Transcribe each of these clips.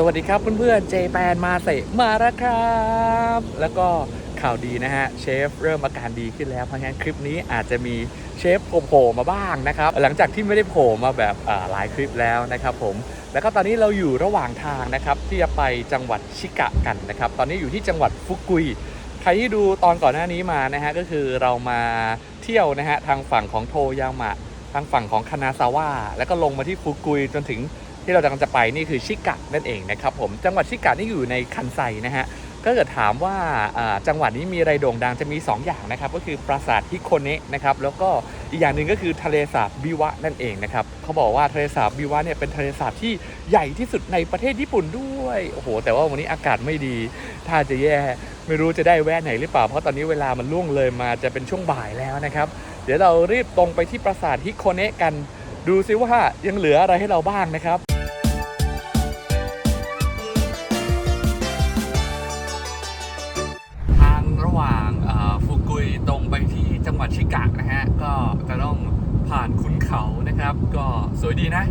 สวัสดีครับเพื่อนๆเจแปนมาเสมาแล้วครับ แล้วก็ข่าวดีนะฮะเชฟเริ่มอาการดีขึ้นแล้วเพราะงั้นคลิปนี้อาจจะมีเชฟโผล่มาบ้างนะครับหลังจากที่ไม่ได้โผล่มาแบบหลายคลิปแล้วนะครับผมแล้วก็ตอนนี้เราอยู่ระหว่างทางนะครับที่จะไปจังหวัดชิกะกันนะครับตอนนี้อยู่ที่จังหวัดฟุกุยใครที่ดูตอนก่อนหน้านี้มานะฮะก็คือเรามาเที่ยวนะฮะทางฝั่งของโทยามะทางฝั่งของคานาซาวะแล้วก็ลงมาที่ฟุกุยจนถึง ที่เรากำลังจะไปนี่คือชิกะนั่นเองนะครับผมจังหวัดชิกะนี่อยู่ในคันไซนะฮะก็เกิดถามว่าจังหวัดนี้มีอะไรโด่งดังจะมี 2 อย่างนะครับก็คือปราสาทฮิโคเนะนะครับแล้วก็อีกอย่างหนึ่งก็คือทะเลสาบบิวะนั่นเองนะครับเขาบอกว่าทะเลสาบบิวะเนี่ยเป็นทะเลสาบที่ใหญ่ที่สุดในประเทศญี่ปุ่นด้วยโอ้โหแต่ว่าวันนี้อากาศไม่ดีถ้าจะแย่ไม่รู้จะได้แวะไหนหรือเปล่าเพราะตอนนี้เวลามันล่วงเลยมาจะเป็นช่วงบ่ายแล้วนะครับเดี๋ยวเรารีบตรงไปที่ปราสาทฮิโคเนะกันดูซิว่ายังเหลืออะไรให้เราบ้างนะครับ ดีนะ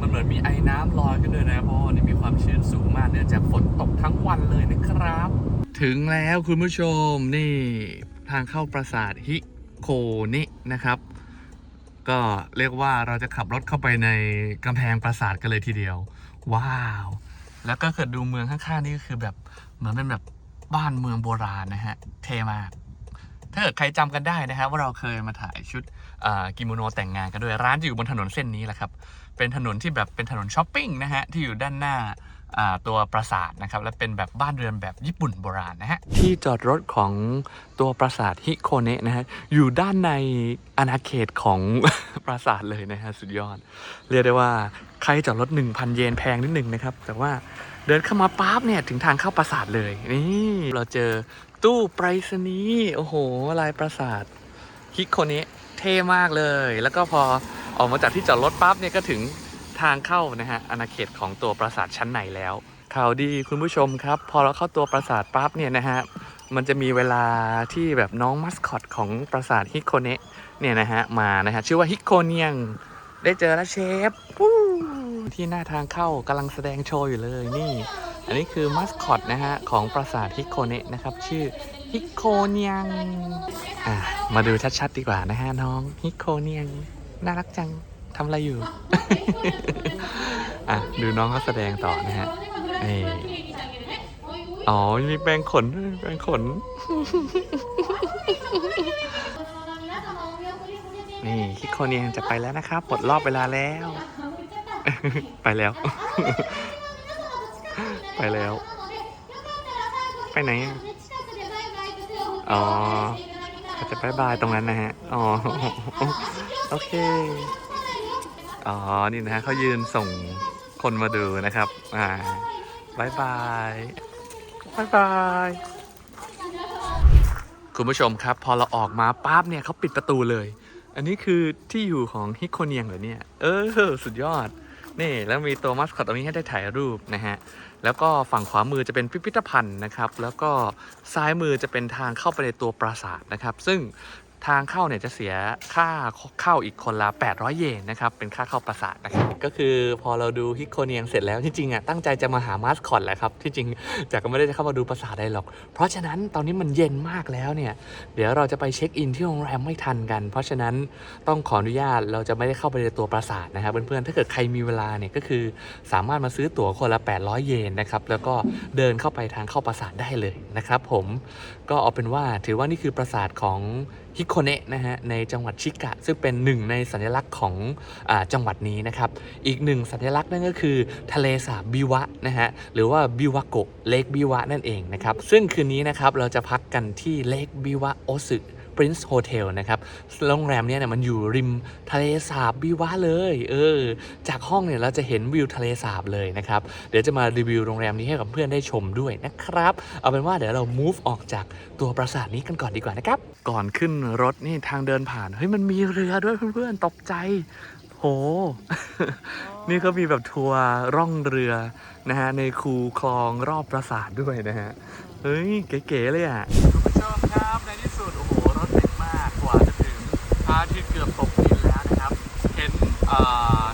มันเหมือนมีไอ้น้ำลอยขึ้นด้วยนะเพราะวันนี้มีความชื้นสูงมากเนื่องจากฝนตกทั้งวันเลยนะครับ ถึงแล้วคุณผู้ชมนี่ทางเข้าปราสาทฮิโคนะนะครับ ก็เรียกว่าเราจะขับรถเข้าไปในกำแพงปราสาทกันเลยทีเดียว ว้าว แล้วก็เกิดดูเมืองข้างๆนี่ก็คือแบบเหมือนเป็นแบบบ้านเมืองโบราณนะฮะเทมากถ้าเกิดใครจำกันได้นะฮะว่าเราเคยมาถ่ายชุด กิโมโนแต่งงานกันด้วยร้านจะอยู่บนถนนเส้นนี้แหละครับ เป็นถนนที่แบบเป็นถนนช้อปปิ้งนะฮะที่อยู่ด้านหน้าอ่าตัวปราสาทนะครับและเป็นแบบบ้านเรือนแบบญี่ปุ่นโบราณนะฮะที่จอดรถของตัวปราสาทฮิโคเนะนะฮะอยู่ด้านในอาณาเขตของ ปราสาทเลยนะฮะสุดยอด เรียกได้ว่าใครจอดรถ 1,000 เยนแพงนิดนึงนะครับ แต่ว่าเดินเข้ามาปั๊บเนี่ยถึงทางเข้าปราสาทเลยนี่เราเจอตู้ไปรษณีย์โอ้โหลายปราสาทฮิโคเนะ เท่มากเลย แล้วก็พอออกมาจากที่จอดรถปั๊บเนี่ยก็ถึงทางเข้านะฮะอาณาเขตของตัวปราสาทชั้นในแล้ว ข่าวดีคุณผู้ชมครับ พอเราเข้าตัวปราสาทปั๊บเนี่ยนะฮะมันจะมีเวลาที่แบบน้องมัสคอตของปราสาทฮิโคเนะเนี่ยนะฮะมานะฮะชื่อว่าฮิโคเนียงได้เจอแล้วเชฟ ที่หน้าทางเข้ากำลังแสดงโชว์อยู่เลยนี่ อันนี้คือมัสคอตนะฮะ ของปราสาทฮิโคเนะนะครับ ชื่อฮิโคเนียงอะมาดูชัดๆดีกว่านะฮะน้องฮิโคเนียงน่ารักจังทำอะไรอยู่ อะดูน้องเขาแสดงต่อนะฮะนี่อ๋อ มีแปรงขนด้วยแปรงขน นี่ฮิโคเนียงจะไปแล้วนะครับปลดรอบเวลาแล้ว ไปแล้ว ไปแล้ว ไปไหนอะอ๋อเขาจะบายบายตรงนั้นนะฮะ อ๋อ โอเค อ๋อ นี่นะฮะเขายืนส่งคนมาดูนะครับ อ่าบายบายบายบาย คุณผู้ชมครับ พอเราออกมาปั๊บเนี่ยเขาปิดประตูเลย อันนี้คือที่อยู่ของฮิโคเนียงเหรอเนี่ย เออ สุดยอด นี่แล้วมีตัวมัสคอตตรงนี้ให้ได้ถ่ายรูปนะฮะ แล้วก็ฝั่งขวามือจะเป็นพิพิธภัณฑ์นะครับ แล้วก็ซ้ายมือจะเป็นทางเข้าไปในตัวปราสาทนะครับ ซึ่ง ทางเข้าเนี่ยจะเสียค่าเข้าอีกคนละ 800 เยนนะครับ เป็นค่าเข้าปราสาทนะครับ ก็คือพอเราดูฮิโคเนียงเสร็จแล้วที่จริงอะตั้งใจจะมาหามาสคอตแหละครับ ที่จริงจากก็ไม่ได้จะเข้ามาดูปราสาทได้หรอก เพราะฉะนั้นตอนนี้มันเย็นมากแล้วเนี่ย เดี๋ยวเราจะไปเช็คอินที่โรงแรมไม่ทันกัน เพราะฉะนั้นต้องขออนุญาตเราจะไม่ได้เข้าไปในตัวปราสาทนะครับเพื่อนๆ ถ้าเกิดใครมีเวลาเนี่ยก็คือสามารถมาซื้อตั๋วคนละ 800 เยนนะครับ แล้วก็เดินเข้าไปทางเข้าปราสาทได้เลยนะครับผม ก็เอาเป็นว่าถือว่านี่คือปราสาทของ ฮิโคเนะนะฮะในจังหวัดชิกะ ซึ่งเป็นหนึ่งในสัญลักษณ์ของอจังหวัดนี้นะครับ อีกหนึ่งสัญลักษณ์นั่นก็คือ ทะเลสาบบิวะนะฮะหรือว่าบิวะโกะเลกบิวะนั่นเองนะครับ ซึ่งคืนนี้นะครับเราจะพักกันที่เลกบิวะโอซึ Prince Hotel นะครับโรงแรมเนี้ยเนี่ยมันอยู่ริมทะเลสาบบิวะเลยเออจากห้องเนี่ยเราจะเห็นวิวทะเลสาบเลยนะครับเดี๋ยวจะมารีวิวโรงแรมนี้ให้กับเพื่อนได้ชมด้วยนะครับ เอาเป็นว่าเดี๋ยวเรา move ออกจากตัวปราสาทนี้กันก่อนดีกว่านะครับ ก่อนขึ้นรถนี่ทางเดินผ่านเฮ้ยมันมีเรือด้วยเพื่อนๆตกใจโห นี่ก็มีแบบทัวร์ร่องเรือนะฮะในคูคลองรอบปราสาทด้วยนะฮะ เฮ้ย เก๋ๆเลยอะคุณผู้ชมครับในที่สุด โอ้โห รถติดมากกว่าจะถึง พระอาทิตย์เกือบตกดินแล้วนะครับ เห็น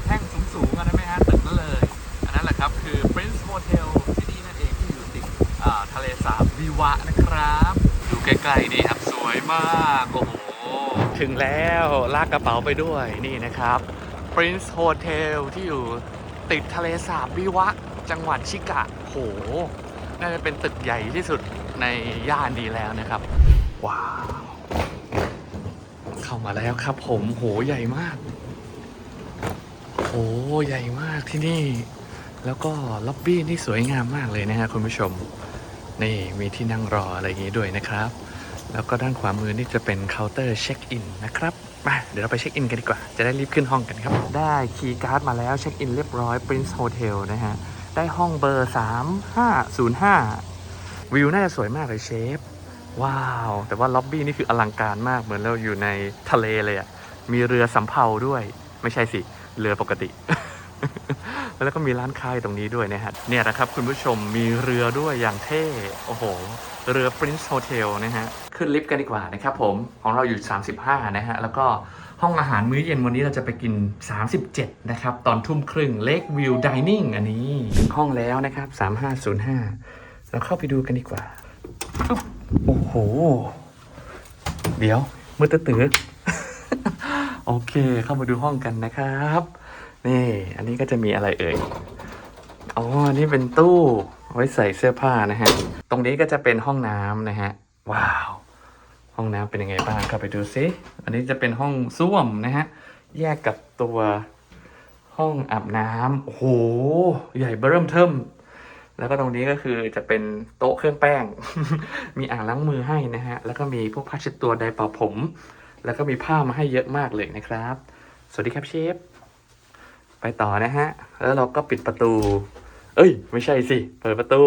แท่งสูงๆอันนะไหมฮะตึกนั่นเลย อันนั้นแหละครับคือ Prince Hotel ที่นี่น่ะเองที่อยู่ติดทะเลสาบวิวะนะครับ ดูใกล้ๆดีครับสวยมากโอ้โหถึงแล้วลากกระเป๋าไปด้วยนี่นะครับ Prince Hotel ที่อยู่ติดทะเลสาบวิวะ จังหวัดชิกะโหน่าจะเป็นตึกใหญ่ที่สุดในย่านนี้แล้วนะครับ ว้าวามาแล้วครับ ผมโหใหญ่มากโหใหญ่มากที่นี่ แล้วก็ล็อบบี้นี่สวยงามมากเลยนะฮะคุณผู้ชม นี่มีที่นั่งรออะไรอย่างนี้ด้วยนะครับ แล้วก็ด้านขวามือนี่จะเป็นเคาน์เตอร์เช็คอินนะครับมาเดี๋ยวเราไปเช็คอินกันดีกว่า จะได้รีบขึ้นห้องกันครับ ได้คีย์การ์ดมาแล้วเช็คอินเรียบร้อย Prince Hotel นะฮะ ได้ห้องเบอร์ 3505 วิวน่าจะสวยมากเลยเชฟ ว้าว แต่ว่าล็อบบี้นี่คืออลังการมากเหมือนเราอยู่ในทะเลเลยอะ่ะ มีเรือสำเภาด้วย ไม่ใช่สิ เรือปกติ แล้วก็มีร้านค้าอยู่ตรงนี้ด้วยนะฮะ เนี่ยนะครับคุณผู้ชมมีเรือด้วยอย่างเท่ โอ้โห เรือ Prince Hotel นะฮะ ขึ้นลิฟต์กันดีกว่านะครับผม ของเราอยู่ 35 นะฮะ แล้วก็ห้องอาหารมื้อเย็นวันนี้เราจะไปกิน 37 นะครับ ตอนทุ่มครึ่ง Lake View Dining อันนี้ถึงห้องแล้วนะครับ 3505 เราเข้าไปดูกันดีกว่า โอ้โห เดี๋ยวมือตื้อตื้อโอเคเข้ามาดูห้องกันนะครับ นี่ อันนี้ก็จะมีอะไรเอ่ยอ๋อนี่เป็นตู้ไว้ใส่เสื้อผ้านะฮะ ตรงนี้ก็จะเป็นห้องน้ำนะฮะ ว้าว ห้องน้ำเป็นยังไงบ้างเข้าไปดูซิอันนี้จะเป็นห้องส้วมนะฮะ แยกกับตัวห้องอาบน้ำโอ้โห ใหญ่เบิ่มเทิม แล้วก็ตรงนี้ก็คือจะเป็นโต๊ะเครื่องแป้ง มีอ่างล้างมือให้นะฮะ แล้วก็มีพวกผ้าเช็ดตัวไดร์เป่าผม แล้วก็มีผ้ามาให้เยอะมากเลยนะครับ สวัสดีครับเชฟ ไปต่อนะฮะ แล้วเราก็ปิดประตู เอ้ย ไม่ใช่สิ เปิดประตู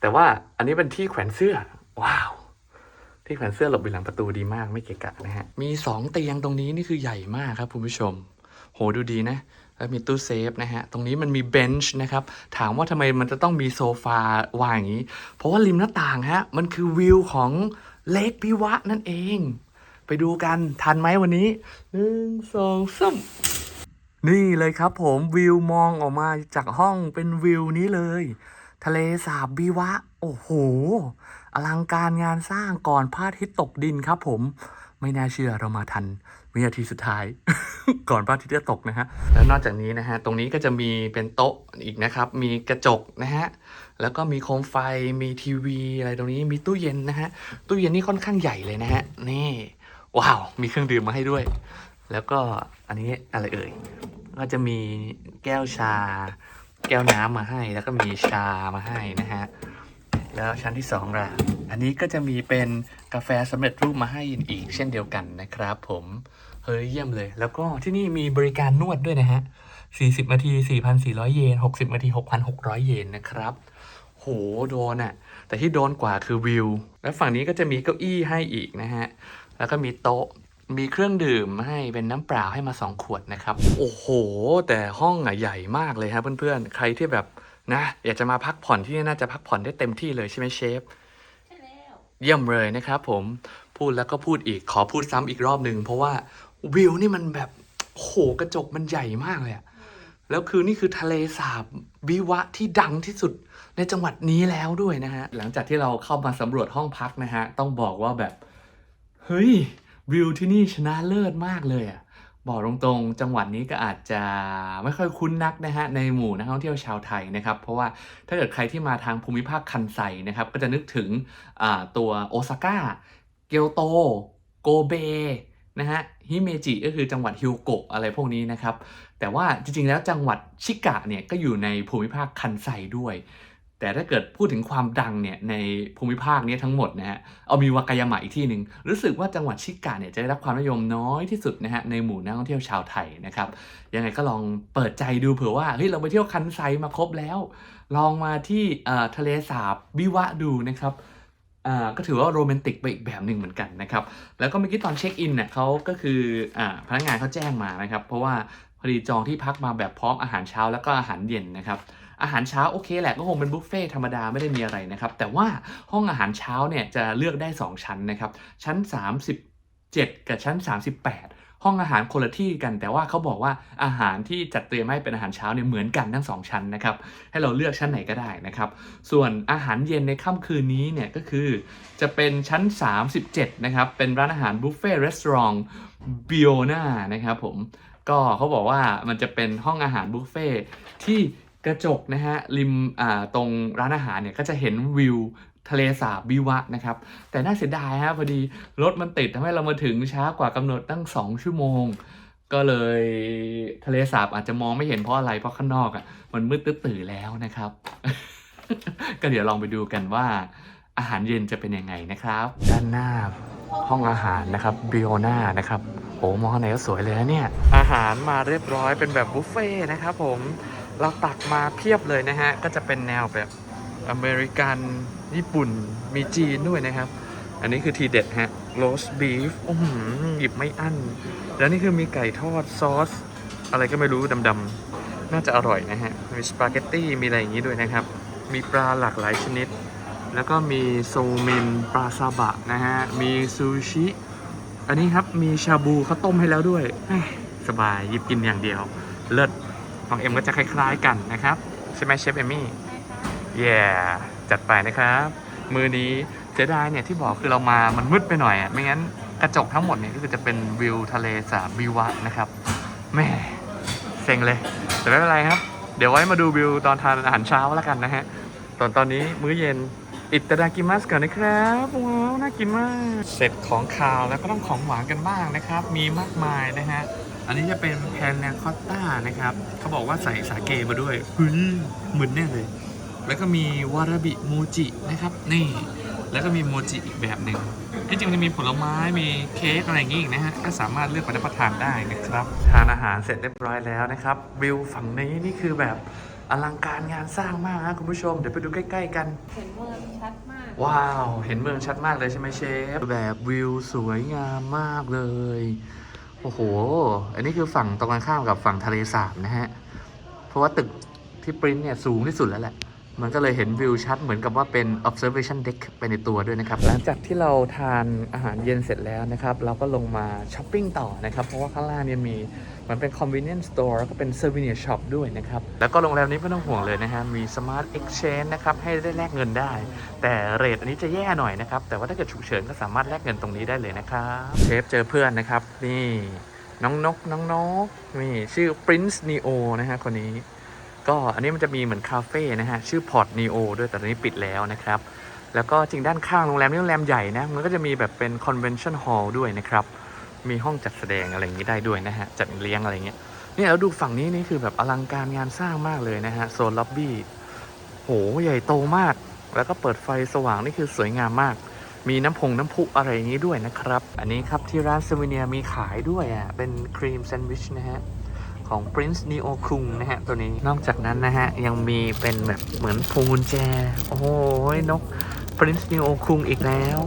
แต่ว่าอันนี้เป็นที่แขวนเสื้อ ว้าว ที่แขวนเสื้อหลบอยู่หลังประตูดีมากไม่เกะกะนะฮะ มีสองเตียงตรงนี้นี่คือใหญ่มากครับคุณผู้ชม โหดูดีนะ แล้วมีตู้เซฟนะฮะ ตรงนี้มันมีเบนช์นะครับ ถามว่าทำไมมันจะต้องมีโซฟาวางอย่างนี้ เพราะว่าริมหน้าต่างฮะ มันคือวิวของเลกพิวะนั่นเอง ไปดูกัน ทันไหมวันนี้หนึ่งสองสามนี่เลยครับผมวิวมองออกมาจากห้องเป็นวิวนี้เลย ทะเลสาบบิวะ โอ้โห อลังการงานสร้างก่อนพระอาทิตย์ตกดินครับผม ไม่น่าเชื่อเรามาทันวินาทีสุดท้าย ก่อนพระอาทิตย์จะตกนะฮะแล้วนอกจากนี้นะฮะตรงนี้ก็จะมีเป็นโต๊ะอีกนะครับ มีกระจกนะฮะแล้วก็มีโคมไฟมีทีวีอะไรตรงนี้มีตู้เย็นนะฮะตู้เย็นนี่ค่อนข้างใหญ่เลยนะฮะนี่ว้าว มีเครื่องดื่มมาให้ด้วย แล้วก็อันนี้อะไรเอ่ยก็จะมีแก้วชา แก้วน้ำมาให้ แล้วก็มีชามาให้นะฮะแล้วชั้นที่สองล่ะ อันนี้ก็จะมีเป็น กาแฟสำเร็จรูปมาให้อีกเช่นเดียวกันนะครับผมเฮ้ยเยี่ยมเลย แล้วก็ที่นี่มีบริการนวดด้วยนะฮะ 40นาที 4,400 เยน 60นาที 6,600 เยนนะครับ โหโดนอะแต่ที่โดนกว่าคือวิว แล้วฝั่งนี้ก็จะมีเก้าอี้ให้อีกนะฮะ แล้วก็มีโต๊ะมีเครื่องดื่มให้เป็นน้ำเปล่าให้มาสองขวดนะครับ โอ้โห แต่ห้องอะใหญ่มากเลยครับเพื่อนๆ ใครที่แบบนะอยากจะมาพักผ่อนที่นี่น่าจะพักผ่อนได้เต็มที่เลยใช่ไหมเชฟ เยี่ยมเลยนะครับผมพูดแล้วก็พูดอีกขอพูดซ้ำอีกรอบหนึ่งเพราะว่าวิวนี่มันแบบโอ้โหกระจกมันใหญ่มากเลยอะแล้วคือนี่คือทะเลสาบวิวะที่ดังที่สุดในจังหวัดนี้แล้วด้วยนะฮะ หลังจากที่เราเข้ามาสำรวจห้องพักนะฮะ ต้องบอกว่าแบบ เฮ้ย วิวที่นี่ชนะเลิศมากเลยอะ บอกตรงๆ จังหวัดนี้ก็อาจจะไม่ค่อยคุ้นนักนะฮะในหมู่นักท่องเที่ยวชาวไทยนะครับ เพราะว่าถ้าเกิดใครที่มาทางภูมิภาคคันไซนะครับ ก็จะนึกถึงตัวโอซาก้า เกียวโต โกเบนะฮะฮิเมจิก็คือจังหวัดฮิวโกะอะไรพวกนี้นะครับ แต่ว่าจริงๆแล้วจังหวัดชิกะเนี่ยก็อยู่ในภูมิภาคคันไซด้วย แต่ถ้าเกิดพูดถึงความดังเนี่ยในภูมิภาคนี้ทั้งหมดนะฮะเอามีวากายามะอีกที่หนึ่งรู้สึกว่าจังหวัดชิกะเนี่ยจะได้รับความนิยมน้อยที่สุดนะฮะในหมู่นักท่องเที่ยวชาวไทยนะครับยังไงก็ลองเปิดใจดูเผื่อว่าเฮ้ยเราไปเที่ยวคันไซมาครบแล้ว ลองมาที่ทะเลสาบบิวะดูนะครับก็ถือว่าโรแมนติกไปอีกแบบหนึ่งเหมือนกันนะครับ แล้วก็เมื่อกี้ตอนเช็คอินเนี่ยเขาก็คืออพนักงานเขาแจ้งมานะครับ เพราะว่าพอดีจองที่พักมาแบบพร้อมอาหารเช้าแล้วก็อาหารเย็นนะครับ อาหารเช้าโอเคแหละก็คงเป็นบุฟเฟ่ธรรมดาไม่ได้มีอะไรนะครับแต่ว่าห้องอาหารเช้าเนี่ยจะเลือกได้ 2 ชั้นนะครับชั้น 37 กับชั้น 38ห้องอาหารคนละที่กันแต่ว่าเขาบอกว่าอาหารที่จัดเตรียมให้เป็นอาหารเช้าเนี่ยเหมือนกันทั้งสองชั้นนะครับให้เราเลือกชั้นไหนก็ได้นะครับ ส่วนอาหารเย็นในค่ำคืนนี้เนี่ยก็คือจะเป็นชั้น 37 นะครับ เป็นร้านอาหารบุฟเฟ่ต์รีสอร์ทบิโอนานะครับผมก็เขาบอกว่ามันจะเป็นห้องอาหารบุฟเฟ่ที่ กระจกนะฮะริมตรงร้านอาหารเนี่ยก็จะเห็นวิวทะเลสาบวิวะนะครับ แต่น่าเสียดายฮะพอดีรถมันติดทำให้เรามาถึงช้ากว่ากำหนดตั้ง 2 ชั่วโมง ก็เลยทะเลสาบอาจจะมองไม่เห็นเพราะอะไรเพราะข้างนอกอะ่ะมันมืดตื้อแล้วนะครับ ก็เดี๋ยวลองไปดูกันว่า อาหารเย็นจะเป็นยังไงนะครับ ด้านหน้าห้องอาหารนะครับบิโอนานะครับโอ้มองข้างในก็สวยเลยนะเนี่ยอาหารมาเรียบร้อยเป็นแบบบุฟเฟ่นะครับผม เราตักมาเพียบเลยนะฮะ ก็จะเป็นแนวแบบอเมริกัน ญี่ปุ่น มีจีนด้วยนะครับ อันนี้คือทีเด็ดฮะโรสบีฟอ้โหยิบไม่อั้น แล้วนี่คือมีไก่ทอดซอส อะไรก็ไม่รู้ดำๆ น่าจะอร่อยนะฮะ มีสปาเกตตี้ มีอะไรอย่างนี้ด้วยนะครับ มีปลาหลากหลายชนิด แล้วก็มีโซเมนปลาซาบะนะฮะ มีซูชิ อันนี้ครับ มีชาบูเขาต้มให้แล้วด้วย สบายหยิบกินอย่างเดียว เลิศ ของเอ็มก็จะคล้ายๆกันนะครับ ใช่ไหมเชฟเอมี่เย่จัดไปนะครับ มือนี้เสียดายเนี่ยที่บอกคือเรามามันมืดไปหน่อยอะไม่งั้นกระจกทั้งหมดเนี่ยก็คือจะเป็นวิวทะเลสาบวิวะนะครับแหม่เซ็งเลย แต่ไม่เป็นไรครับ เดี๋ยวไว้มาดูวิวตอนทานอาหารเช้าแล้วกันนะฮะตอนตอนนี้มื้อเย็นอิตาดากิมัสก่อนนะครับว้าวน่ากินมาก เสร็จของคาวแล้วก็ต้องของหวานกันบ้างนะครับ มีมากมายนะฮะ อันนี้จะเป็นแพนนาคอตต้านะครับ เขาบอกว่าใส่สาเกมาด้วยเฮ้ยเหมือนแน่เลย แล้วก็มีวาราบิโมจินะครับ นี่ แล้วก็มีโมจิอีกแบบหนึ่งที่จริงมันจะมีผลไม้มีเค้กอะไรอย่างงี้อีกนะฮะ ก็สามารถเลือกไปรับประทานได้นะครับ ทานอาหารเสร็จเรียบร้อยแล้วนะครับ วิวฝั่งนี้นี่คือแบบอลังการงานสร้างมากนะคุณผู้ชม เดี๋ยวไปดูใกล้ๆกัน เห็นเมืองชัดมาก ว้าว เห็นเมืองชัดมากเลยใช่ไหมเชฟ แบบวิวสวยงามมากเลย โอ้โห อันนี้คือฝั่งตรงกันข้ามกับฝั่งทะเลสาบนะฮะ เพราะว่าตึกที่ปริ้นเนี่ยสูงที่สุดแล้วแหละ มันก็เลยเห็นวิวชัดเหมือนกับว่าเป็น observation deck ไปในตัวด้วยนะครับ หลังจากที่เราทานอาหารเย็นเสร็จแล้วนะครับ เราก็ลงมาช้อปปิ้งต่อนะครับ เพราะว่าข้างล่างเนี่ยมีมันเป็น convenience store แล้วก็เป็น souvenir shop ด้วยนะครับ แล้วก็โรงแรมนี้ไม่ต้องห่วงเลยนะฮะ มี smart exchange นะครับ ให้ได้แลกเงินได้ แต่เรทอันนี้จะแย่หน่อยนะครับ แต่ว่าถ้าเกิดฉุกเฉินก็สามารถแลกเงินตรงนี้ได้เลยนะครับเชฟเจอเพื่อนนะครับนี่น้องนกน้องนกนี่ชื่อ Prince Neo นะฮะคนนี้ ก็อันนี้มันจะมีเหมือนคาเฟ่นะฮะ ชื่อพอร์ตนีโอด้วยแต่ตอนนี้ปิดแล้วนะครับ แล้วก็จริงด้านข้างโรงแรมนี่โรงแรมใหญ่นะ มันก็จะมีแบบเป็นคอนเวนชั่นฮอลล์ด้วยนะครับ มีห้องจัดแสดงอะไรอย่างนี้ได้ด้วยนะฮะ จัดเลี้ยงอะไรเงี้ยนี่เราดูฝั่งนี้นี่คือแบบอลังการงานสร้างมากเลยนะฮะโซนล็อบบี้โหใหญ่โตมาก แล้วก็เปิดไฟสว่างนี่คือสวยงามมาก มีน้ำพงน้ำพุอะไรอย่างนี้ด้วยนะครับ อันนี้ครับที่ร้านเซเวเนียมีขายด้วยอะเป็นครีมแซนด์วิชนะฮะ ของ Prince Neo คุงนะฮะ ตัวนี้ นอกจากนั้นนะฮะ ยังมีเป็นแบบเหมือนพวงกุญแจ โอ้โหนก Prince Neo คุงอีกแล้ว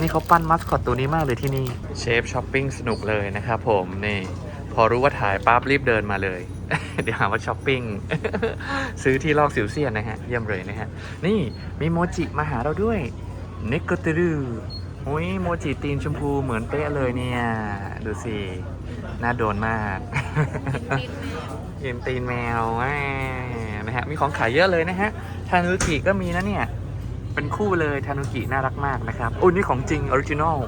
นี่เขาปั้นมัสคอตตัวนี้มากเลยที่นี่ เชฟช้อปปิ้งสนุกเลยนะครับผมนี่ พอรู้ว่าถ่ายปั๊บรีบเดินมาเลย เดี๋ยวหาว่าช้อปปิ้ง ซื้อที่ลอกสิวเซียนนะฮะ เยี่ยมเลยนะฮะ นี่มีโมจิมาหาเราด้วยนิโกเตรูอุ้ยโมจิตีนชมพูเหมือนเป๊ะเลยเนี่ย ดูสิ น่าโดนมาก เห็นตีนแมวนะฮะ มีของขายเยอะเลยนะฮะ ทานุกิก็มีนะเนี่ย เป็นคู่เลยทานุกิน่ารักมากนะครับอุ้ยนี่ของจริงออริจินอล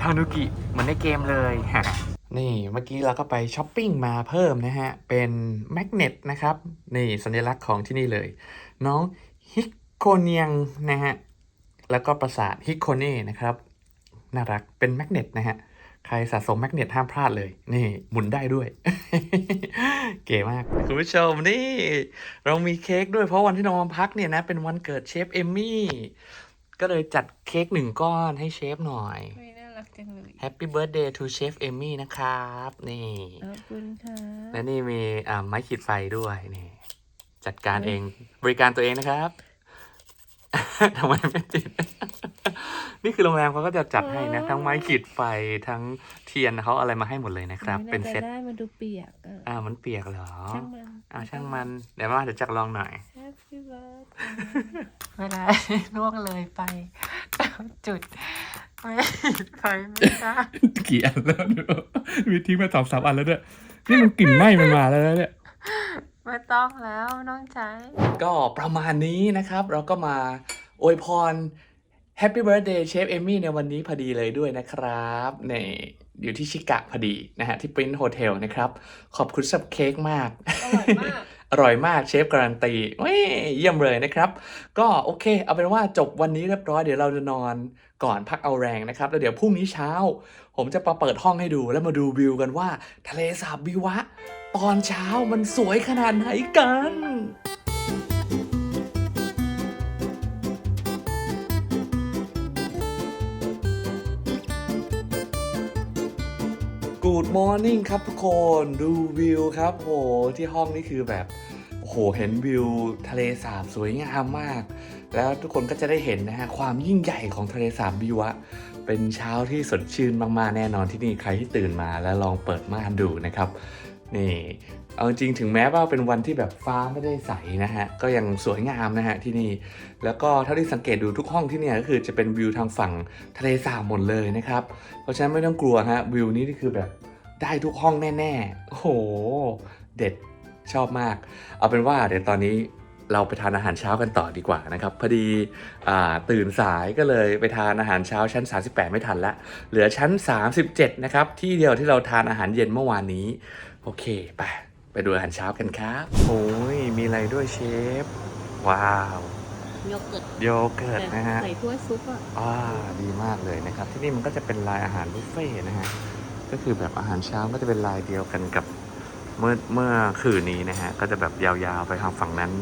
ทานุกิเหมือนในเกมเลยนี่เมื่อกี้เราก็ไปช้อปปิ้งมาเพิ่มนะฮะ เป็นแมกเนตนะครับ นี่สัญลักษณ์ของที่นี่เลย น้องฮิกโคเนียงนะฮะ แล้วก็ปราสาทฮิกโคเน่นะครับ น่ารักเป็นแมกเนตนะฮะ ใครสะสมแมกเนตห้ามพลาดเลย นี่หมุนได้ด้วย เก๋มาก คุณผู้ชมนี่ เรามีเค้กด้วยเพราะวันที่น้องมาพักเนี่ยนะ เป็นวันเกิดเชฟเอมมี่ก็เลยจัดเค้กหนึ่งก้อนให้เชฟหน่อยไม่น่ารักจังเลย Happy Birthday to Chef Amy นะครับ นี่ขอบคุณค่ะและนี่มีอ่าไม้ขีดไฟด้วยนี่ จัดการเองบริการตัวเองนะครับทำไมไม่ติด นี่คือโรงแรมเขาก็จะจัดให้นะ ทั้งไม้ขีดไฟทั้งเทียนเขาอะไรมาให้หมดเลยนะครับไม่เป็นน่าเซจะตได้มันดูเปียกอะอ่ามันเปียกเหรอช่างมันอ่าช่างมันเดี๋ยวมาเดี๋ยวจักลองหน่อยแฮปปี้เบิร์ดเวลาล่วงเลยไปจุดไม่ไปไม่ได้กี่อันแล้วดูมีทิ้งมาสองสามอันแล้วด้วยนี่มันกลิ่นไหม้มันมาแล้วนะเนี่ยไม่ต้องแล้วไม่ต้องใช้ ก็ประมาณนี้นะครับ เราก็มาอวยพร Happy Birthday เชฟเอมี่ในวันนี้พอดีเลยด้วยนะครับนี่อยู่ที่ชิกะพอดีนะฮะที่ Print Hotel นะครับ ขอบคุณสับเค้กมากอร่อยมาก อร่อยมากเชฟการันตีเว้ยเยี่ยมเลยนะครับ ก็โอเค เอาเป็นว่าจบวันนี้เรียบร้อยเดี๋ยวเราจะนอนก่อนพักเอาแรงนะครับ แล้วเดี๋ยวพรุ่งนี้เช้า ผมจะมาเปิดห้องให้ดูแล้วมาดูวิวกันว่า ทะเลสาบบิวะ ตอนเช้ามันสวยขนาดไหนกัน Good Morning ครับทุกคนดูวิวครับโหที่ห้องนี่คือแบบโอ้โหเห็นวิวทะเลสาบสวยงามมาก แล้วทุกคนก็จะได้เห็นนะฮะความยิ่งใหญ่ของทะเลสาบบิวะเป็นเช้าที่สดชื่นมากๆแน่นอนที่นี่ใครที่ตื่นมาแล้วลองเปิดม่านดูนะครับนี่ เอาจริงถึงแม้ว่าเป็นวันที่แบบฟ้าไม่ได้ใสนะฮะ ก็ยังสวยงามนะฮะที่นี่ แล้วก็เท่าที่สังเกตดูทุกห้องที่เนี่ยก็คือจะเป็นวิวทางฝั่งทะเลสาบหมดเลยนะครับ เพราะฉะนั้นไม่ต้องกลัวฮะวิวนี้นี่คือแบบได้ทุกห้องแน่ๆ โอ้โห เด็ดชอบมาก เอาเป็นว่าเดี๋ยวตอนนี้เราไปทานอาหารเช้ากันต่อดีกว่านะครับ พอดีอตื่นสายก็เลยไปทานอาหารเช้าชั้น 38 ไม่ทันละเหลือชั้น 37 นะครับ ที่เดียวที่เราทานอาหารเย็นเมื่อวานนี้ โอเค ไป ดูอาหารเช้ากันครับโอ้ยมีอะไรด้วยเชฟ ว้าว โยเกิร์ตโยเกิร์ตนะฮะ ใส่ถ้วยซุปอะอ่าดีมากเลยนะครับ ที่นี่มันก็จะเป็นลายอาหารบุฟเฟ่ต์นะฮะ ก็คือแบบอาหารเช้าก็จะเป็นลายเดียวกันกับเมื่อเมื่อคืนนี้นะฮะ ก็จะแบบยาวๆไปทางฝั่งนั้น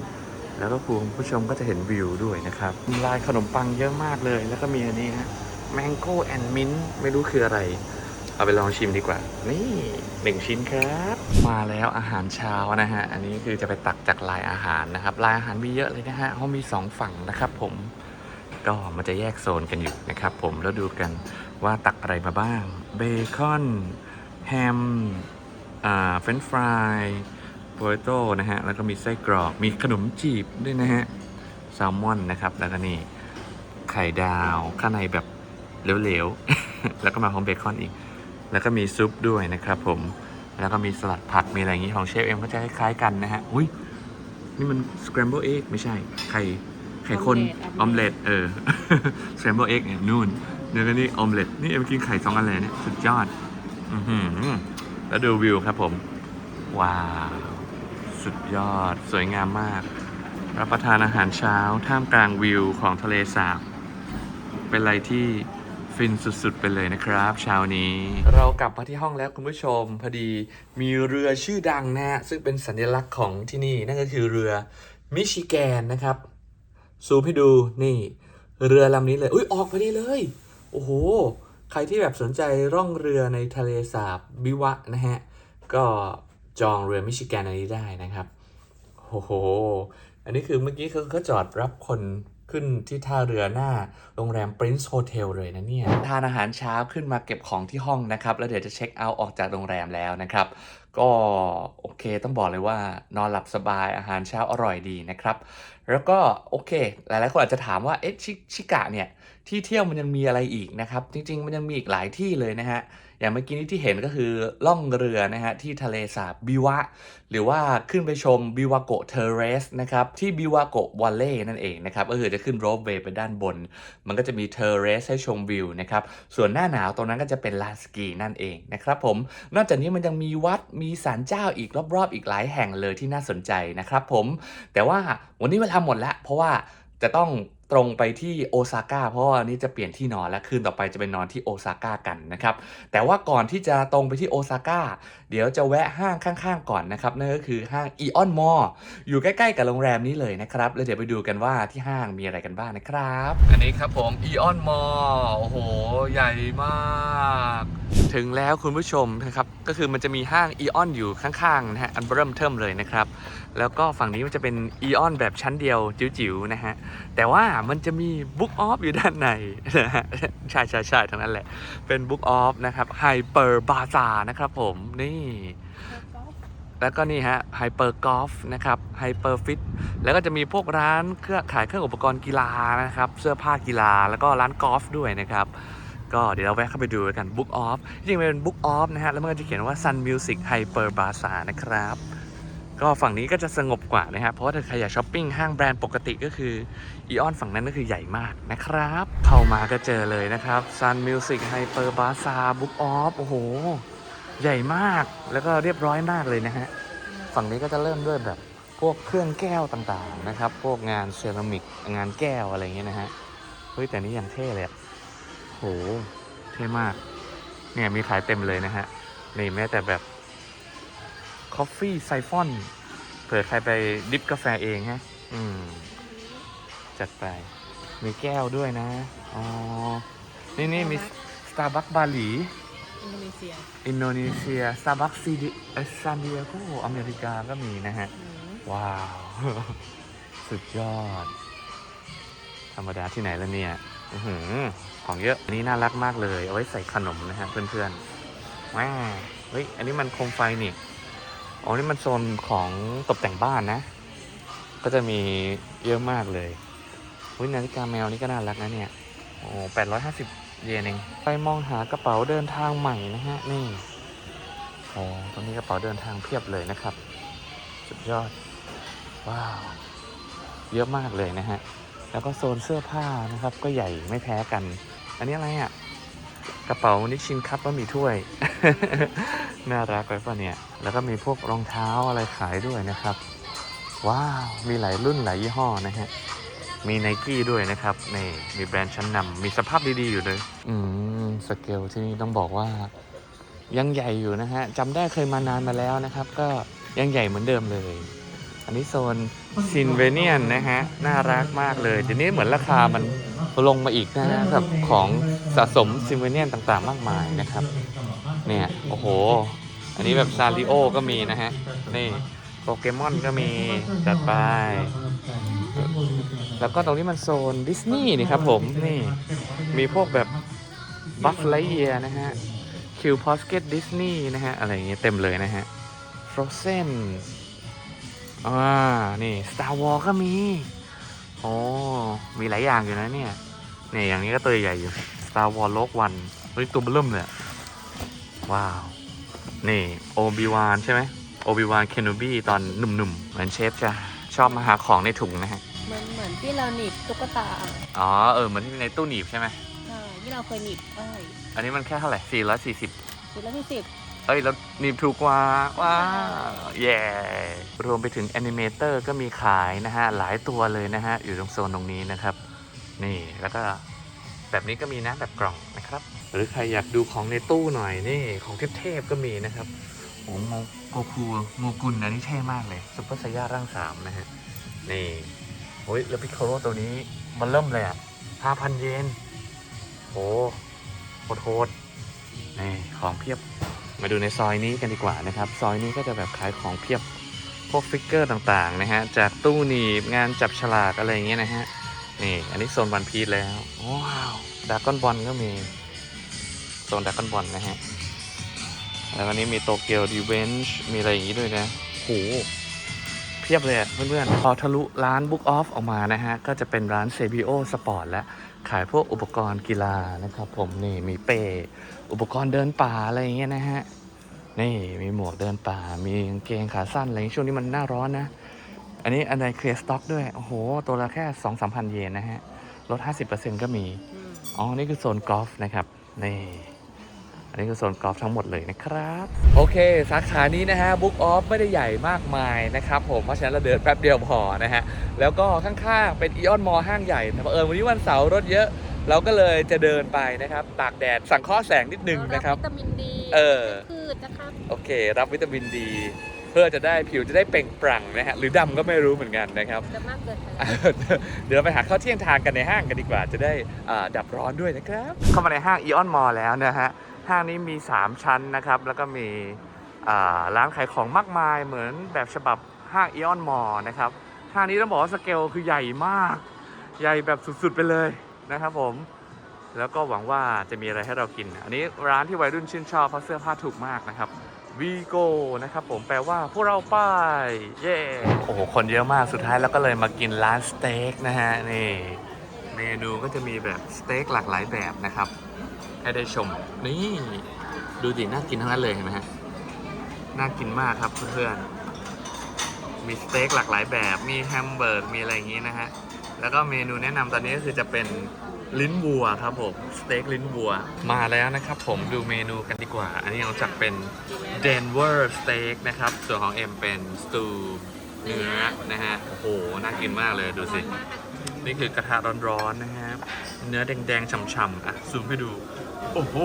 แล้วก็คุณผู้ชมก็จะเห็นวิวด้วยนะครับมีลายขนมปังเยอะมากเลย แล้วก็มีอันนี้ฮะ mango and mint ไม่รู้คืออะไร เอาไปลองชิมดีกว่า นี่หนึ่งชิ้นครับ มาแล้วอาหารเช้านะฮะ อันนี้คือจะไปตักจากลายอาหารนะครับลายอาหารมีเยอะเลยนะฮะเขามีสองฝั่งนะครับผมก็มันจะแยกโซนกันอยู่นะครับผมแล้วดูกันว่าตักอะไรมาบ้างเบคอนแฮมอ่าเฟรนช์ฟรายโปเตโต้นะฮะ แล้วก็มีไส้กรอก มีขนมจีบด้วยนะฮะแซลมอนนะครับ แล้วก็นี่ไข่ดาวข้างในแบบเหลวๆ แล้วก็มาพร้อมเบคอนอีก แล้วก็มีซุปด้วยนะครับผม แล้วก็มีสลัดผักมีอะไรอย่างนี้ของเชฟเอ็มก็จะคล้ายๆกันนะฮะ อุ้ยนี่มัน scramble egg ไม่ใช่ ไข่ไข่คนออมเล็ตเออ scramble egg เนี่ยนู่นเนื้อก็นี่ออมเล็ตนี่เอ็มกินไข่สองอันเลยเนี่ยสุดยอด อือหือแล้วดูวิวครับผม ว้าว สุดยอดสวยงามมาก รับประทานอาหารเช้าท่ามกลางวิวของทะเลสาบ เป็นอะไรที่ ฟินสุดๆ ไปเลยนะครับเช้านี้ เรากลับมาที่ห้องแล้วคุณผู้ชม พอดีมีเรือชื่อดังนะฮะซึ่งเป็นสัญลักษณ์ของที่นี่ นั่นก็คือเรือมิชิแกนนะครับ ซูมให้ดูนี่ เรือลำนี้เลย อุ้ยออกพอดีเลย โอ้โห ใครที่แบบสนใจร่องเรือในทะเลสาบบิวะนะฮะ ก็จองเรือมิชิแกนอันนี้ได้นะครับโอ้โห อันนี้คือเมื่อกี้เขาเขาจอดรับคน ขึ้นที่ท่าเรือหน้าโรงแรม Prince Hotel เลยนะเนี่ย ทานอาหารเช้าขึ้นมาเก็บของที่ห้องนะครับ แล้วเดี๋ยวจะเช็คเอาท์ออกจากโรงแรมแล้วนะครับ ก็โอเคต้องบอกเลยว่านอนหลับสบายอาหารเช้าอร่อยดีนะครับ แล้วก็โอเค หลายๆคนอาจจะถามว่าเอ๊ะชิชิกะเนี่ย ที่เที่ยวมันยังมีอะไรอีกนะครับ จริง ๆ มันยังมีอีกหลายที่เลยนะฮะ อย่างเมื่อกี้นี้ที่เห็นก็คือล่องเรือนะฮะที่ทะเลสาบบิวะ หรือว่าขึ้นไปชมบิวาโกเทเรสนะครับที่บิวาโกวัลเล่นั่นเองนะครับก็คือจะขึ้นโรบเวย์ไปด้านบน มันก็จะมีเทเรสให้ชมวิวนะครับส่วนหน้าหนาวตรงนั้นก็จะเป็นลานสกีนั่นเองนะครับผมนอกจากนี้มันยังมีวัดมีศาลเจ้าอีกรอบๆ อีกหลายแห่งเลยที่น่าสนใจนะครับผมแต่ว่าวันนี้เวลาหมดแล้วเพราะว่าจะต้อง ตรงไปที่โอซาก้าเพราะว่านี้จะเปลี่ยนที่นอนและคืนต่อไปจะไปนอนที่โอซาก้ากันนะครับ แต่ว่าก่อนที่จะตรงไปที่โอซาก้าเดี๋ยวจะแวะห้างข้างๆก่อนนะครับนั่นก็คือห้างอีออนมอลอยู่ใกล้ๆกับโรงแรมนี้เลยนะครับแล้วเดี๋ยวไปดูกันว่าที่ห้างมีอะไรกันบ้างนะครับ อันนี้ครับผมอีออนมอลโอ้โห ใหญ่มากถึงแล้วคุณผู้ชมนะครับก็คือมันจะมีห้างอีออนอยู่ข้างๆนะฮะอันเริ่มเทิมเลยนะครับ แล้วก็ฝั่งนี้มันจะเป็นอีออนแบบชั้นเดียวจิ๋วๆนะฮะแต่ว่ามันจะมีบุ๊กออฟอยู่ด้านในนะฮะใช่ใช่ใช่ทั้งนั้นแหละ เป็นบุ๊กออฟนะครับไฮเปอร์บาซานะครับผมนี่แล้วก็นี่ฮะไฮเปอร์กอล์ฟนะครับไฮเปอร์ฟิตแล้วก็จะมีพวกร้านเครื่องขายเครื่องอุปกรณ์กีฬานะครับ เสื้อผ้ากีฬาแล้วก็ร้านกอล์ฟด้วยนะครับ ก็เดี๋ยวเราแวะเข้าไปดูกัน Book Off จริงๆเป็น Book Off นะฮะแล้วมันก็จะเขียนว่า Sun Music Hyper Bazaar นะครับ ก็ฝั่งนี้ก็จะสงบกว่านะครับ เพราะว่าถ้าใครอยากช้อปปิ้งห้างแบรนด์ปกติก็คืออีออนฝั่งนั้นก็คือใหญ่มากนะครับ เข้ามาก็เจอเลยนะครับ Sun Music Hyper Bazaar Book Off โอ้โห ใหญ่มากแล้วก็เรียบร้อยมากเลยนะฮะ ฝั่งนี้ก็จะเริ่มด้วยแบบพวกเครื่องแก้วต่างๆนะครับ พวกงานเซรามิกงานแก้วอะไรเงี้ยนะฮะ เฮ้ยแต่นี่ยังเท่เลยอะโห เท่มาก เนี่ยมีขายเต็มเลยนะฮะ นี่แม้แต่แบบคอฟฟี่ไซฟอนเผื่อใครไปดิฟกาแฟเองฮะ อืม จัดไป มีแก้วด้วยนะ อ๋อ นี่นี่มีสตาร์บัคบาหลี อินโดนีเซียอินโดนีเซียสตาร์บัคซีดีซานดิเอโกอเมริกาก็มีนะฮะ ว้าว สุดยอด ธรรมดาที่ไหนแล้วเนี่ยอื้อหือของเยอะ อันนี้น่ารักมากเลย เอาไว้ใส่ขนมนะฮะเพื่อนๆแม่เฮ้ย อันนี้มันโคมไฟนี่ อ๋อ นี่มันโซนของตกแต่งบ้านนะ ก็จะมีเยอะมากเลยเฮ้ยนาฬิกาแมวนี่ก็น่ารักนะเนี่ย โอ้แปดร้อยห้าสิบ เยนเองไปมองหากระเป๋าเดินทางใหม่นะฮะนี่โอ้ตรงนี้กระเป๋าเดินทางเพียบเลยนะครับ สุดยอด ว้าว เยอะมากเลยนะฮะ แล้วก็โซนเสื้อผ้านะครับ ก็ใหญ่ไม่แพ้กัน อันนี้อะไรอะ กระเป๋านิชชินคัพก็มีถ้วย น่ารักไปป่ะเนี่ย แล้วก็มีพวกรองเท้าอะไรขายด้วยนะครับ ว้าว มีหลายรุ่นหลายยี่ห้อนะฮะ มีไนกี้ด้วยนะครับนี่มีแบรนด์ชั้นนำมีสภาพดีๆอยู่เลย อืมสเกลที่นี่ต้องบอกว่า ยังใหญ่อยู่นะฮะจำได้เคยมานานมาแล้วนะครับ ก็ยังใหญ่เหมือนเดิมเลย อันนี้โซนซินเวเนียนนะฮะ น่ารักมากเลยเดี๋ยวนี้เหมือนราคามันลงมาอีกนะฮะกับของสะสมซินเวเนียนต่างๆ มากมายนะครับ เนี่ย โอ้โห อันนี้แบบซาริโอก็มีนะฮะ นี่โปเกมอนก็มีจัดไป แล้วก็ตรงนี้มันโซนดิสนีย์นี่ครับผมนี่มีพวกแบบบัฟไลเอียนะฮะคิวพอสเกตดิสนีย์นะฮะ อะไรอย่างเงี้ยเต็มเลยนะฮะ Frozen อ่านี่ Star Wars ก็มีโอ้มีหลายอย่างอยู่นะเนี่ยเนี่ยอย่างนี้ก็ตัวใหญ่อยู่ Star Wars Rogue One เฮ้ยตัวเบิ่มเลยว้าว นี่โอบิวานใช่ไหมโอบิวานเคน o บีตอนหนุ่มๆเหมือนเชฟจะชอบมาหาของในถุงนะฮะ มือนเหมือนที่เราหนีบตุ๊กตาอ๋อเออเหมือนที่ในตู้หนีบใช่ไหมใช่ที่เราเคยหนีบเอ้ยอันนี้มันแค่เท่าไหร่440ชุดละที่สิบเอ้ยแล้วหนีบถูกกว่าว้าวเย้รวมไปถึงแอนิเมเตอร์ก็มีขายนะฮะ หลายตัวเลยนะฮะ อยู่ตรงโซนตรงนี้นะครับ นี่แล้วก็แบบนี้ก็มีนะแบบกล่องนะครับ หรือใครอยากดูของในตู้หน่อยนี่ของเทพๆก็มีนะครับโอ้โมโกคูโมกุลอันนี้เท่มากเลยซุปเปอร์ไซย่าร่างสามนะฮะนี่ โอ้ย แล้วพิคโคโรตัวนี้มันเริ่มเลยอะห้าพันเยนโอ้โหโหดๆนี่ของเพียบ มาดูในซอยนี้กันดีกว่านะครับ ซอยนี้ก็จะแบบขายของเพียบ พวกฟิกเกอร์ต่างๆนะฮะ จากตู้หนีบงานจับฉลากอะไรเงี้ยนะฮะ นี่ อันนี้โซนวันพีซแล้ว ว้าว ดากอนบอลก็มี โซนดากอนบอลนะฮะ แล้ววันนี้มีโตเกียวดีเวนช์มีอะไรอย่างงี้ด้วยนะ โห เพียบเลยอะเพื่อนๆ พอทะลุร้าน Book Off ออกมานะฮะ ก็จะเป็นร้าน c b o Sport และขายพวกอุปกรณ์กีฬานะครับผมนี่มีเปอุปกรณ์เดินป่าอะไรอย่างเงี้ยนะฮะ นี่มีหมวกเดินป่า มีกางเกงขาสั้นอะไรอย่างงี้ช่วงนี้มันหน้าร้อนนะ อันนี้อันใดเคลียร์สต็อกด้วย โอ้โห ตัวละแค่2 3 0 0 0เยนนะฮะ ลด 50%ก็มีอืมอ๋อ นี่คือโซนกอล์ฟนะครับ นี่ อันนี้คือโซนกอล์ฟทั้งหมดเลยนะครับ โอเค สาขานี้นะฮะ Book Off ไม่ได้ใหญ่มากมายนะครับผม เพราะฉะนั้นเราเดินแป๊บเดียวพอนะฮะ แล้วก็ข้างๆ เป็นอีออนมอห้างใหญ่แต่บังเอิญวันนี้วันเสาร์รถเยอะ เราก็เลยจะเดินไปนะครับ ตากแดดสังเคราะห์แสงนิดนึงนะครับวิตามินดีเออพืชนะครับโอเค รับวิตามินดี เพื่อจะได้ผิวจะได้เปล่งปลั่งนะฮะหรือดำก็ไม่รู้เหมือนกันนะครับจะมากเกินไปเดี๋ยวเราไปหาข้าวเที่ยงทานกันในห้างกันดีกว่า จะได้อ่าดับร้อนด้วยนะครับ เข้ามาในห้างอีออนมอลแล้วนะฮะ ห้างนี้มี 3 ชั้นนะครับ แล้วก็มีร้านขายของมากมายเหมือนแบบฉบับห้างอีออนมอลนะครับ ห้างนี้ต้องบอกว่าสเกลคือใหญ่มาก ใหญ่แบบสุดๆไปเลยนะครับผม แล้วก็หวังว่าจะมีอะไรให้เรากิน อันนี้ร้านที่วัยรุ่นชื่นชอบเพราะเสื้อผ้าถูกมากนะครับวีโก้นะครับผมแปลว่าพวกเราไป้ายเย้โอ้โห คนเยอะมากสุดท้ายแล้วก็เลยมากินร้านสเต็กนะฮะ นี่ เมนูก็จะมีแบบสเต็กหลากหลายแบบนะครับ ให้ได้ชม นี่ ดูดิน่ากินทั้งนั้นเลยเห็นไหมฮะน่ากินมากครับเพื่อนๆมีสเต็กหลากหลายแบบ มีแฮมเบอร์กมีอะไรอย่างนี้นะฮะ แล้วก็เมนูแนะนำตอนนี้ก็คือจะเป็นลิ้นวัวครับผมสเต็กลิ้นวัวมาแล้วนะครับผมดูเมนูกันดีกว่า อันนี้เราจัดเป็น Denver Steak นะครับ ส่วนของเอ็มเป็นสตูเนื้อนะฮะโอ้โหน่ากินมากเลยดูสิ นี่คือกระทะร้อนๆนะฮะเนื้อแดงๆฉ่ำๆอะซูมให้ดู โอ้โห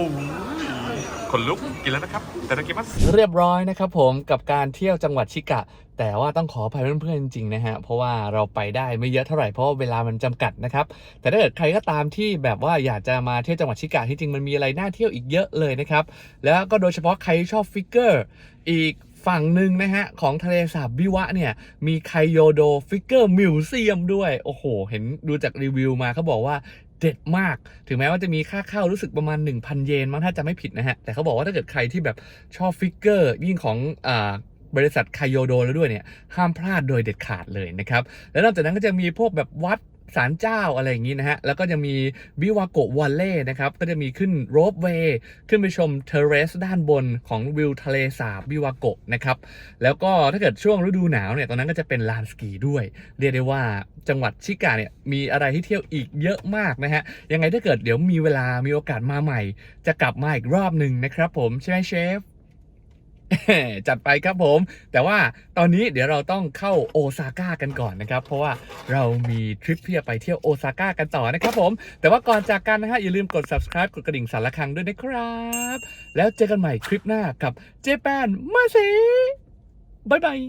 ขนลุกกินแล้วนะครับแต่ตะกี้มันเรียบร้อยนะครับผมกับการเที่ยวจังหวัดชิกะ แต่ว่าต้องขออภัยเพื่อนๆจริงๆนะฮะเพราะว่าเราไปได้ไม่เยอะเท่าไหร่เพราะาเวลามันจำกัดนะครับแต่ถ้าเกิดใครก็ตามที่แบบว่าอยากจะมาเที่ยวจังหวัดชิกะที่จริงมันมีอะไรน่าเที่ยวอีกเยอะเลยนะครับแล้วก็โดยเฉพาะใครชอบฟิกเกอร์อีกฝั่งหนึ่งนะฮะ ของทะเลสาบบิวะเนี่ย มีไคโยโดฟิกเกอร์มิวเซียมด้วย โอ้โห เห็นดูจากรีวิวมาเขาบอกว่า เด็ดมาก ถึงแม้ว่าจะมีค่าเข้ารู้สึกประมาณ 1,000 เยนมั้งถ้าจะไม่ผิดนะฮะ แต่เขาบอกว่าถ้าเกิดใครที่แบบชอบฟิกเกอร์ ยิ่งของอ่าบริษัทไคโยโดแล้วด้วยเนี่ย ห้ามพลาดโดยเด็ดขาดเลยนะครับ แล้วนอกจากนั้นก็จะมีพวกแบบวัด ศาลเจ้าอะไรอย่างนี้นะฮะ แล้วก็จะมีบิวาโกวอลเล่นะครับ ก็จะมีขึ้นโรบเวย์ขึ้นไปชมเทเรสด้านบนของวิวทะเลสาบบิวาโกะนะครับ แล้วก็ถ้าเกิดช่วงฤดูหนาวเนี่ยตรงนั้นก็จะเป็นลานสกีด้วย เรียกได้ว่าจังหวัดชิกะเนี่ยมีอะไรให้เที่ยวอีกเยอะมากนะฮะ ยังไงถ้าเกิดเดี๋ยวมีเวลามีโอกาสมาใหม่ จะกลับมาอีกรอบหนึ่งนะครับผมใช่ไหมเชฟ จัดไปครับผม แต่ว่าตอนนี้เดี๋ยวเราต้องเข้าโอซาก้ากันก่อนนะครับ เพราะว่าเรามีทริปที่จะไปเที่ยวโอซาก้ากันต่อนะครับผม แต่ว่าก่อนจากกันนะฮะอย่าลืมกด subscribe กดกระดิ่งสั่นระฆังด้วยนะครับ แล้วเจอกันใหม่คลิปหน้ากับเจแปนมาเซบายบาย